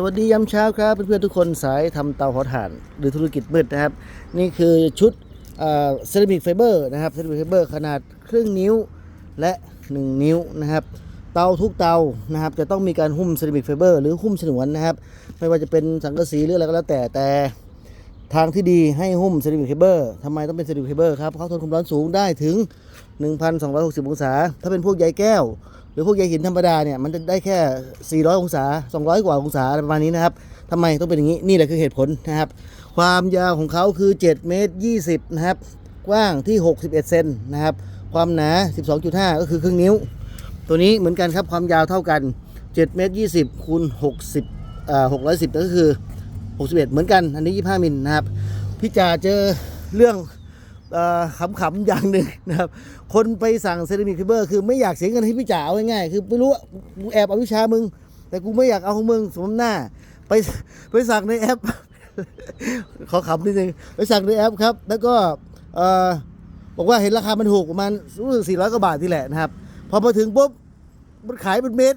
สวัสดียามเช้าครับเพื่อนๆทุกคนสายทำเตาเผาถ่าน หรือธุรกิจมืดนะครับ นี่คือชุดเซรามิกไฟเบอร์นะครับเซรามิกไฟเบอร์ขนาดครึ่งนิ้วและ 1 นิ้วนะครับ เตาทุกเตานะครับ จะต้องมีการหุ้มเซรามิกไฟเบอร์หรือหุ้มฉนวนนะครับ ไม่ว่าจะเป็นสังกะสีหรืออะไรก็แล้วแต่แต่ทางที่ดีให้หุ้มเซรามิกไฟเบอร์ทำไมต้องเป็นเซรามิกไฟเบอร์ครับเพราะเขาทนความร้อนสูงได้ถึง 1,260 องศา ถ้าเป็นพวกใยแก้ว รือพวกใยหินธรรมดาเนี่ยมันจะได้แค่ 400 องศา 200 กว่าองศาประมาณนี้นะครับทำไมต้องเป็นอย่างนี้นี่แหละคือเหตุผลนะครับ ความยาวของเขาคือ 7 เมตร 20 นะครับ กว้างที่ 61 เซนนะครับ ความหนา 12.5 ก็คือครึ่งนิ้ว ตัวนี้เหมือนกันครับความยาวเท่ากัน 7 เมตร 20คูณ60อ่า610 ก็คือ 61 เหมือนกัน อันนี้ 25 มิลนะครับ พี่จ่าเจอเรื่อง ขำๆอย่างหนึ่งนะครับ คนไปสั่งเซรามิกไฟเบอร์คือไม่อยากเสียเงินให้พี่จ่าเอาง่ายๆคือไม่รู้กูแอบเอาวิชามึง แต่กูไม่อยากเอาของมึงสมน้ำหน้า ไปไปสั่งในแอป ขอขำนิดนึงไปสั่งในแอปครับ แล้วก็บอกว่าเห็นราคามันถูกประมาณรู้สึก400กว่าบาทที่แหละนะครับ พอมาถึงปุ๊บมันขายเป็นเม็ด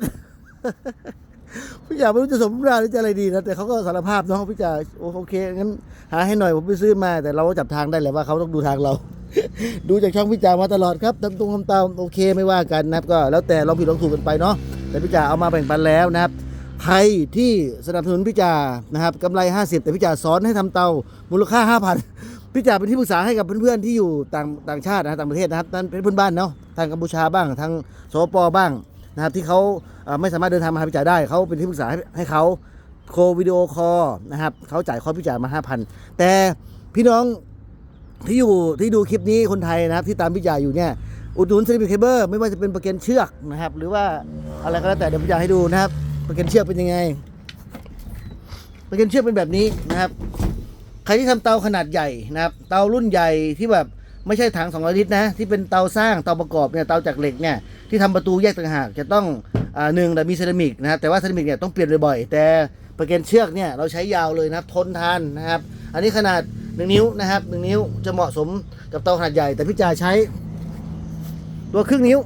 พี่จ่าไม่รู้จะสมราหรือจะอะไรดีนะแต่เขาก็สารภาพเนาะพี่จ่าโอเคงั้นหาให้หน่อยผมไปซื้อมา แต่เราก็จับทางได้แหละว่าเขาต้องดูทางเรา ดูจากช่องพี่จ่ามาตลอดครับทำตรงทำตามโอเคไม่ว่ากันนะครับ ก็แล้วแต่ลองผิดลองถูกกันไปเนาะแต่พี่จ่าเอามาแบ่งปันแล้วนะครับใครที่สนับสนุนพี่จ่านะครับกำไร 50 แต่พี่จ่าสอนให้ทำเตามูลค่า 5,000พี่จ่าเป็นที่ปรึกษาให้กับเพื่อนๆที่อยู่ต่างต่างชาตินะต่างประเทศนะครับนั่นเป็นเพื่อนบ้านเนาะทางกัมพูชาบ้างทางสปปบ้าง นะครับที่เขาไม่สามารถเดินทางมาหาพี่จ่ายได้เขาเป็นที่ปรึกษาให้ให้เขาโควิดีโอคอลนะครับเขาจ่ายคอร์สพี่จ่ามา5,000แต่พี่น้องที่อยู่ที่ดูคลิปนี้คนไทยนะครับที่ตามพี่จ่ายอยู่เนี่ยอุดหนุนซิลิเคเบิลไม่ว่าจะเป็นประกันเชือกนะครับ หรือว่าอะไรก็แล้วแต่เดี๋ยวพี่จ่าให้ดูนะครับ ประกันเชือกเป็นยังไง ประกันเชือกเป็นแบบนี้นะครับ ใครที่ทำเตาขนาดใหญ่นะครับ เตารุ่นใหญ่ที่แบบ ไม่ใช่ถัง200ลิตรนะที่เป็นเตาสร้างเตาประกอบเนี่ยเตาจากเหล็กเนี่ยที่ทำประตูแยกต่างหากจะต้องอ่าหนึ่งแต่มีเซรามิกนะครับแต่ว่าเซรามิกเนี่ยต้องเปลี่ยนบ่อยๆแต่ประเกนเชือกเนี่ยเราใช้ยาวเลยนะครับทนทานนะครับ อันนี้ขนาด 1 นิ้วนะครับ 1 นิ้วจะเหมาะสมกับเตาขนาดใหญ่ แต่พี่จ่าใช้ ตัวครึ่งนิ้ว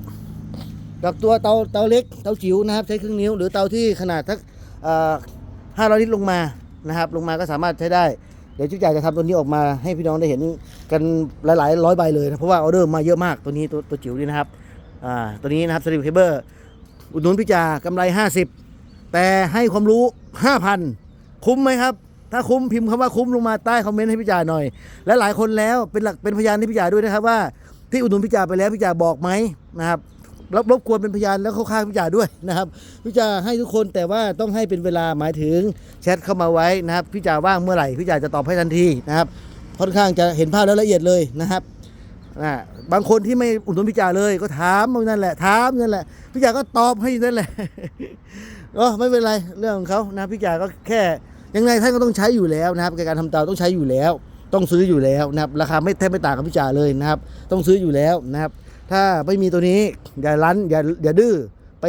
กับตัวเตาเตาเล็กเตาจิ๋วนะครับใช้ครึ่งนิ้ว หรือเตาที่ขนาดทักห้าร้อยลิตรลงมานะครับ ลงมาก็สามารถใช้ได้ เดี๋ยวจุ๊จ่าจะทำตัวนี้ออกมาให้พี่น้องได้เห็นกันหลายๆร้อยใบเลยนะเพราะว่าออเดอร์มาเยอะมากตัวนี้ตัวตัวจิ๋วนี่นะครับอ่าตัวนี้นะครับสลิปเคเบิลอุดหนุนพี่จ่ากำไร 50 แต่ให้ความรู้ 5,000 คุ้มไหมครับ ถ้าคุ้มพิมพ์คำว่าคุ้มลงมาใต้คอมเมนต์ให้พี่จ่าหน่อย และหลายคนแล้วเป็นหลักเป็นพยานให้พี่จ่าด้วยนะครับว่าที่อุดหนุนพี่จ่าไปแล้วพี่จ่าบอกไหมนะครับ รบรบกวนเป็นพยานแล้วเข้าข้างพี่จ่าด้วยนะครับพี่จ่าให้ทุกคนแต่ว่าต้องให้เป็นเวลาหมายถึงแชทเข้ามาไว้นะครับพี่จ่าว่างเมื่อไหร่พี่จ่าจะตอบให้ทันทีนะครับค่อนข้างจะเห็นภาพแล้วละเอียดเลยนะครับอ่าบางคนที่ไม่อุดหนุนพี่จ่าเลยก็ถามนั่นแหละถามนั่นแหละพี่จ่าก็ตอบให้นั่นแหละก็ไม่เป็นไรเรื่องของเขานะพี่จ่าก็แค่ยังไงท่านก็ต้องใช้อยู่แล้วนะครับการทำเตาต้องใช้อยู่แล้ว ต้องซื้ออยู่แล้วนะครับราคาไม่แทบไม่ต่างกับพี่จ่าเลยนะครับ ต้องซื้ออยู่แล้วนะครับ ถ้าไม่มีตัวนี้อย่าลั้นอย่าอย่าดื้อไป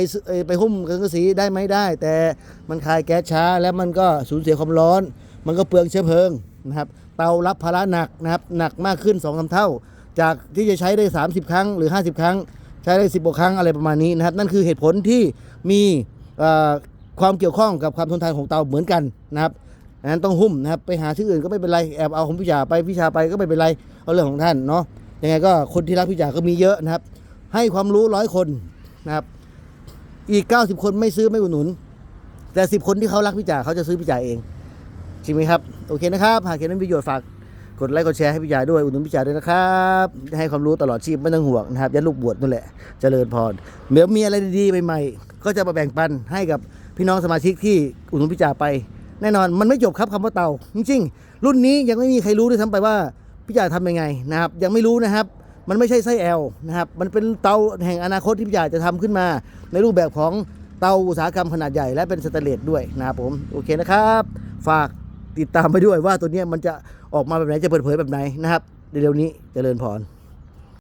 ไปหุ้มกันกระสีได้ไหมได้ แต่มันคายแก๊สช้า แล้วมันก็สูญเสียความร้อน มันก็เปลืองเชื้อเพลิงนะครับเตารับภาระหนักนะครับหนักมากขึ้น2องเท่า จากที่จะใช้ได้ 30 ครั้งหรือ 50 ครั้ง ใช้ได้ 10กว่าครั้งอะไรประมาณนี้นะครับนั่นคือเหตุผลที่มีความเกี่ยวข้องกับความทนทานของเตาเหมือนกันนะครับดังนั้นต้องหุ้มนะครับไปหาที่อื่นก็ไม่เป็นไรแอบเอาของพี่จ่าไปพี่ชาไปก็ไม่เป็นไรเอาเรื่องของท่านเนาะ ยังไงก็คนที่รักพี่จ่าก็มีเยอะนะครับ ให้ความรู้ร้อยคนนะครับ อีก 90 คนไม่ซื้อไม่อุดหนุน แต่ 10 คนที่เขารักพี่จ่าเขาจะซื้อพี่จ่าเองจริงไหมครับโอเคนะครับหากเห็นนั้นประโยชน์ฝากกดไลค์กดแชร์ให้พี่จ่าด้วยอุดหนุนพี่จ่าด้วยนะครับให้ความรู้ตลอดชีพไม่ต้องห่วงนะครับยันลูกบวชนั่นแหละเจริญพรเดี๋ยวมีอะไรดีๆใหม่ๆก็จะมาแบ่งปันให้กับพี่น้องสมาชิกที่อุดหนุนพี่จ่าไป แน่นอนมันไม่จบครับคำว่าเตาจริงๆรุ่นนี้ยังไม่มีใครรู้ด้วยซ้ำไปว่า พี่จ่าทำยังไงนะครับ ยังไม่รู้นะครับ มันไม่ใช่ไส้แอลนะครับ มันเป็นเตาแห่งอนาคตที่พี่จ่าจะทำขึ้นมา ในรูปแบบของเตาอุตสาหกรรมขนาดใหญ่และเป็นสเตเลสด้วยนะครับผมโอเคนะครับ ฝากติดตามไปด้วยว่าตัวนี้มันจะออกมาแบบไหนจะเปิดเผยแบบไหนนะครับเร็วๆนี้เจริญพร